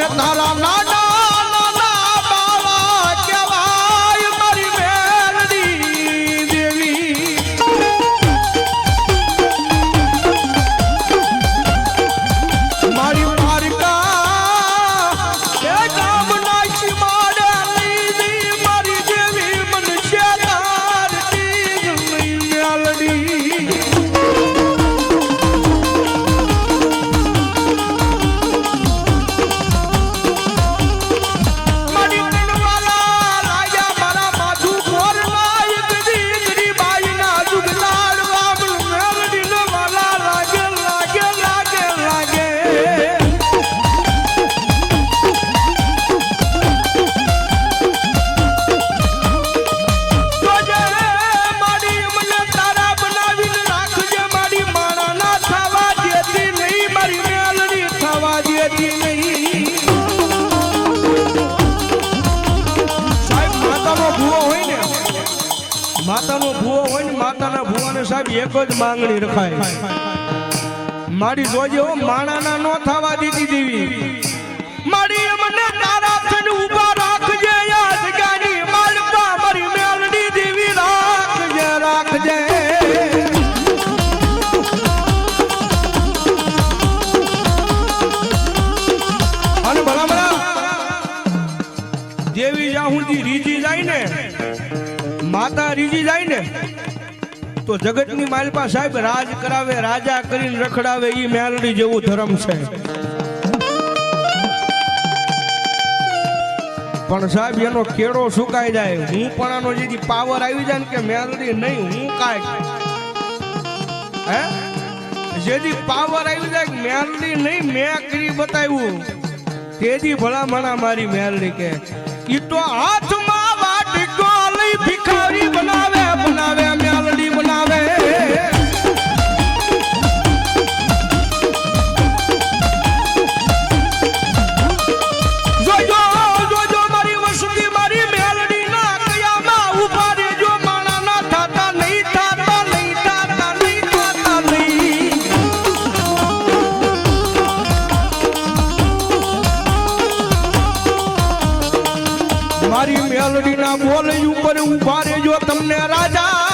અમે તારા માતાના ભૂવાને સાહેબ એક જ માંગણી રખાય. મારી જોજે હો, માણાના નો થવા દીધી દેવી. મારી મને તારા થઈને ઊભા રાખજે યાદ માલપા મારી મેલડી દેવી રાખજે રાખજે. અને ભલા ભલા, દેવી સુધી રીજી જાય ને, માતા રીજી જાય ને તો જગતની માલપા સાહેબ રાજ કરાવે, રાજા કરીને રખડાવે, ઈ મેલડી જેવું ધર્મ છે. પણ સાહેબ, એનો કેળો સુકાઈ જાય. હું પણ આનો જેથી પાવર આવી જાય ને કે મેલડી નહીં, હું કાંઈ. હે? જેથી પાવર આવી જાય મેરડી નહીં, મેં કરી બતાવ્યું. તેજી ભલા મણા મારી મેલડી કે, ઈ તો હાથમાં મારી મેલડી ના બોલ ઉપર ઊભા રેજો તમને રાજા